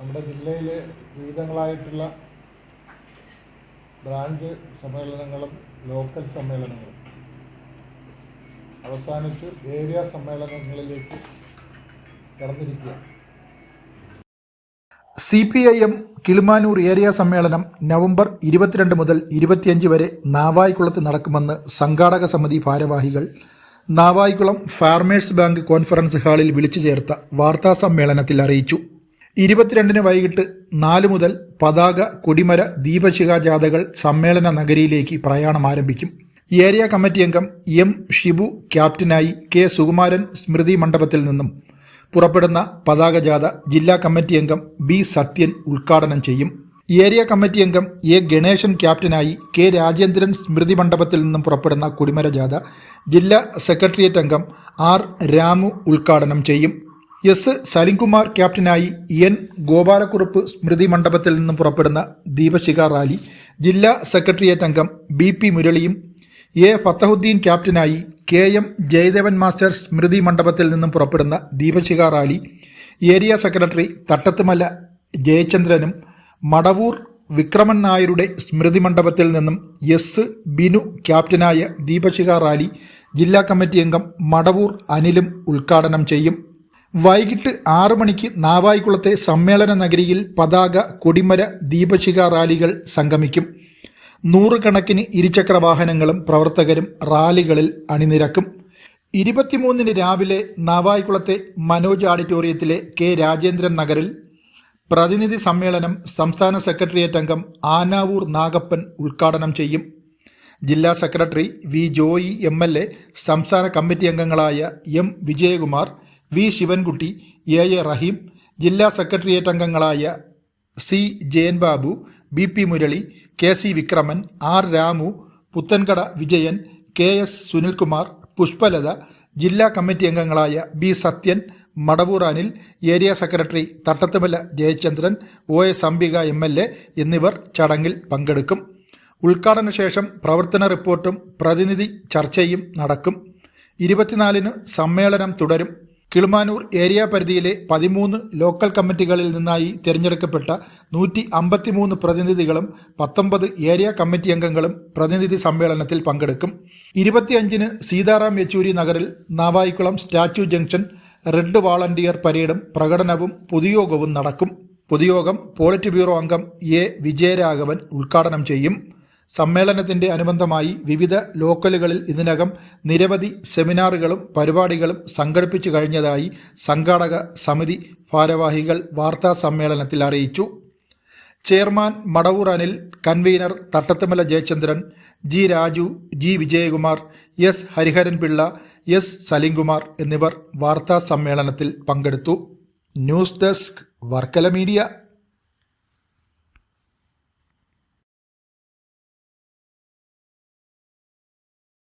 നമ്മുടെ ജില്ലയിലെ വിവിധങ്ങളായിട്ടുള്ള ബ്രാഞ്ച് സമ്മേളനങ്ങളും ലോക്കൽ സമ്മേളനങ്ങളും അവസാനിച്ച് ഏരിയ സമ്മേളനങ്ങളിലേക്ക് കടന്നിരിക്കുക. C P I M Kilimanoor area സമ്മേളനം നവംബർ ഇരുപത്തിരണ്ട് മുതൽ ഇരുപത്തിയഞ്ച് വരെ നാവായിക്കുളത്ത് നടക്കുമെന്ന് സംഘാടക സമിതി ഭാരവാഹികൾ നാവായിക്കുളം ഫാർമേഴ്സ് ബാങ്ക് കോൺഫറൻസ് ഹാളിൽ വിളിച്ചു ചേർത്ത വാർത്താ സമ്മേളനത്തിൽ അറിയിച്ചു. ഇരുപത്തിരണ്ടിന് വൈകിട്ട് നാല് മുതൽ പതാക കൊടിമര ദീപശിഖ ജാഥകൾ സമ്മേളന നഗരിയിലേക്ക് പ്രയാണം ആരംഭിക്കും. ഏരിയ കമ്മിറ്റി അംഗം എം ഷിബു ക്യാപ്റ്റനായി കെ സുകുമാരൻ സ്മൃതി മണ്ഡപത്തിൽ നിന്നും പുറപ്പെടുന്ന പതാക ജാഥ ജില്ലാ കമ്മിറ്റി അംഗം ബി സത്യൻ ഉദ്ഘാടനം ചെയ്യും. ഏരിയ കമ്മിറ്റി അംഗം എ ഗണേശൻ ക്യാപ്റ്റനായി കെ രാജേന്ദ്രൻ സ്മൃതി മണ്ഡപത്തിൽ നിന്നും പുറപ്പെടുന്ന കൊടിമര ജാഥ ജില്ലാ സെക്രട്ടേറിയറ്റ് അംഗം ആർ രാമു ഉദ്ഘാടനം ചെയ്യും. എസ് സലിംകുമാർ ക്യാപ്റ്റനായി എൻ ഗോപാലക്കുറുപ്പ് സ്മൃതി മണ്ഡപത്തിൽ നിന്നും പുറപ്പെടുന്ന ദീപശിഖ റാലി ജില്ലാ സെക്രട്ടേറിയറ്റ് അംഗം ബി പി മുരളിയും എ ഫത്തഹുദ്ദീൻ ക്യാപ്റ്റനായി കെ എം ജയദേവൻ മാസ്റ്റർ സ്മൃതി മണ്ഡപത്തിൽ നിന്നും പുറപ്പെടുന്ന ദീപശിഖ റാലി ഏരിയ സെക്രട്ടറി തട്ടത്തുമല ജയചന്ദ്രനും മടവൂർ വിക്രമൻ നായരുടെ സ്മൃതി മണ്ഡപത്തിൽ നിന്നും എസ് ബിനു ക്യാപ്റ്റനായ ദീപശിഖ റാലി ജില്ലാ കമ്മിറ്റി അംഗം മടവൂർ അനിലും ഉദ്ഘാടനം ചെയ്യും. വൈകിട്ട് ആറു മണിക്ക് നാവായിക്കുളത്തെ സമ്മേളന നഗരിയിൽ പതാക കൊടിമര ദീപശിഖ റാലികൾ സംഗമിക്കും. നൂറുകണക്കിന് ഇരുചക്ര വാഹനങ്ങളും പ്രവർത്തകരും റാലികളിൽ അണിനിരക്കും. ഇരുപത്തിമൂന്നിന് രാവിലെ നാവായിക്കുളത്തെ മനോജ് ഓഡിറ്റോറിയത്തിലെ കെ രാജേന്ദ്രൻ നഗറിൽ പ്രതിനിധി സമ്മേളനം സംസ്ഥാന സെക്രട്ടേറിയറ്റ് അംഗം ആനാവൂർ നാഗപ്പൻ ഉദ്ഘാടനം ചെയ്യും. ജില്ലാ സെക്രട്ടറി വി ജോയി എം സംസ്ഥാന കമ്മിറ്റി അംഗങ്ങളായ M Vijayakumar V. Sivankutty A. A. Rahim ജില്ലാ സെക്രട്ടേറിയറ്റ് അംഗങ്ങളായ C. Jayan Babu B. P. Murali K. C. Vikraman R. Ramu Puthenkada Vijayan K. S. Sunilkumar Pushpalatha ജില്ലാ കമ്മിറ്റി അംഗങ്ങളായ B. Sathyan Madavoor Anil area secretary Thattathumala Jayachandran O. S Ambika M. L. A എന്നിവർ ചടങ്ങിൽ പങ്കെടുക്കും. ഉദ്ഘാടന ശേഷം പ്രവർത്തന റിപ്പോർട്ടും പ്രതിനിധി ചർച്ചയും നടക്കും. ഇരുപത്തിനാലിന് സമ്മേളനം തുടരും. കിളിമാനൂർ ഏരിയ പരിധിയിലെ പതിമൂന്ന് ലോക്കൽ കമ്മിറ്റികളിൽ നിന്നായി തിരഞ്ഞെടുക്കപ്പെട്ട നൂറ്റി അമ്പത്തിമൂന്ന് പ്രതിനിധികളും പത്തൊമ്പത് ഏരിയ കമ്മിറ്റി അംഗങ്ങളും പ്രതിനിധി സമ്മേളനത്തിൽ പങ്കെടുക്കും. ഇരുപത്തിയഞ്ചിന് സീതാറാം യെച്ചൂരി നഗറിൽ Navaikulam statue junction red volunteer പരേഡും പ്രകടനവും പൊതുയോഗവും നടക്കും. പൊതുയോഗം പോളിറ്റ് ബ്യൂറോ അംഗം എ വിജയരാഘവൻ ഉദ്ഘാടനം ചെയ്യും. സമ്മേളനത്തിന്റെ അനുബന്ധമായി വിവിധ ലോക്കലുകളിൽ ഇതിനകം നിരവധി സെമിനാറുകളും പരിപാടികളും സംഘടിപ്പിച്ചു കഴിഞ്ഞതായി സംഘാടക സമിതി ഭാരവാഹികൾ വാർത്താ സമ്മേളനത്തിൽ അറിയിച്ചു. Chairman Madavoor Anil convener Thattathumala Jayachandran G Raju G Vijayakumar S Hariharan Pillai S Salimkumar എന്നിവർ വാർത്താ സമ്മേളനത്തിൽ പങ്കെടുത്തു. News desk Varkala media.